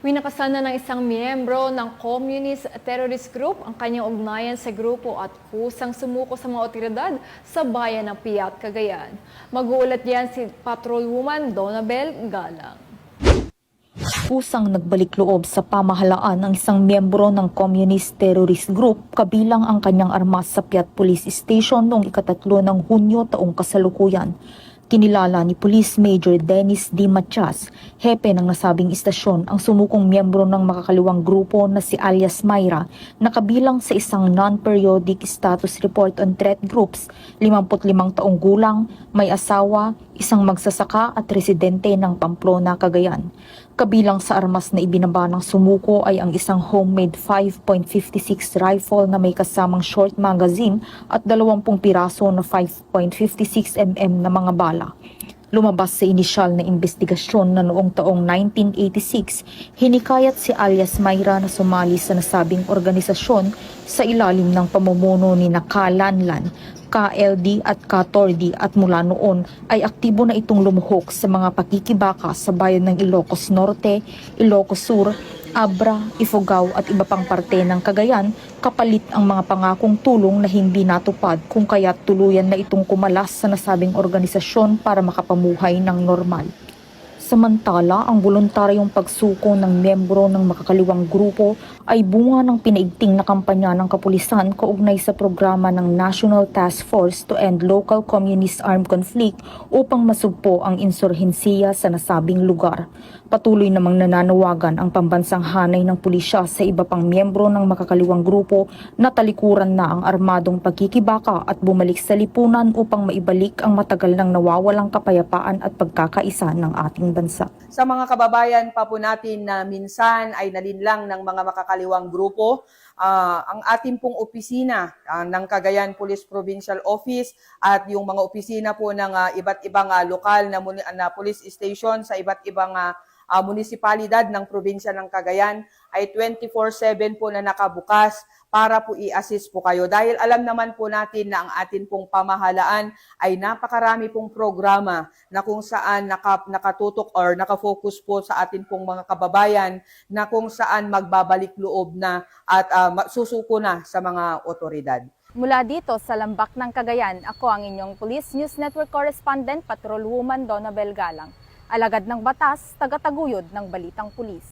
Winakasan na ng isang miyembro ng Communist Terrorist Group ang kanyang ugnayan sa grupo at kusang sumuko sa mga otoridad sa bayan ng Piat, Cagayan. Mag-uulat yan si Patrolwoman Donabel Galang. Kusang nagbalik loob sa pamahalaan ng isang miyembro ng Communist Terrorist Group kabilang ang kanyang armas sa Piat Police Station noong ikatatlo ng Hunyo taong kasalukuyan. Kinilala ni Police Major Dennis D. Matias, hepe ng nasabing istasyon, ang sumukong miyembro ng makakaliwang grupo na si alias Myra na kabilang sa isang non-periodic status report on threat groups, 55 taong gulang, may asawa, isang magsasaka at residente ng Pamplona, Cagayan. Kabilang sa armas na ibinaba ng sumuko ay ang isang homemade 5.56 rifle na may kasamang short magazine at 20 piraso na 5.56 mm na mga bala. Lumabas sa inisyal na investigasyon na noong taong 1986, hinikayat si alias Mayra na sumali sa nasabing organisasyon sa ilalim ng pamumuno ni Nakalanlan, KLD at K-Tordi at mula noon ay aktibo na itong lumuhok sa mga pakikibaka sa bayan ng Ilocos Norte, Ilocos Sur, Abra, Ifugao at iba pang parte ng Cagayan kapalit ang mga pangakong tulong na hindi natupad kung kaya't tuluyan na itong kumalas sa nasabing organisasyon para makapamuhay ng normal. Samantala, ang voluntaryong pagsuko ng miyembro ng makakaliwang grupo ay bunga ng pinaigting na kampanya ng kapulisan kaugnay sa programa ng National Task Force to End Local Communist Armed Conflict upang masugpo ang insurhensiya sa nasabing lugar. Patuloy namang nananawagan ang pambansang hanay ng pulisya sa iba pang miyembro ng makakaliwang grupo na talikuran na ang armadong pagkikibaka at bumalik sa lipunan upang maibalik ang matagal nang nawawalang kapayapaan at pagkakaisa ng ating bansa. Sa mga kababayan pa po natin na minsan ay nalinlang ng mga makakaliwang grupo, ah, ang ating pong opisina ah, ng Cagayan Police Provincial Office at yung mga opisina po ng ah, iba't ibang ah, lokal na, na police station sa iba't ibang ah, ah, munisipalidad ng probinsya ng Cagayan ay 24/7 po na nakabukas para po i-assist po kayo. Dahil alam naman po natin na ang atin pong pamahalaan ay napakarami pong programa na kung saan naka, nakatutok or nakafocus po sa atin pong mga kababayan na kung saan magbabalik loob na at ah, ma- susuko na sa mga otoridad. Mula dito sa Lambak ng Cagayan, ako ang inyong Police News Network Correspondent, Patrolwoman Donabel Galang. Alagad ng batas, tagataguyod ng Balitang Pulis.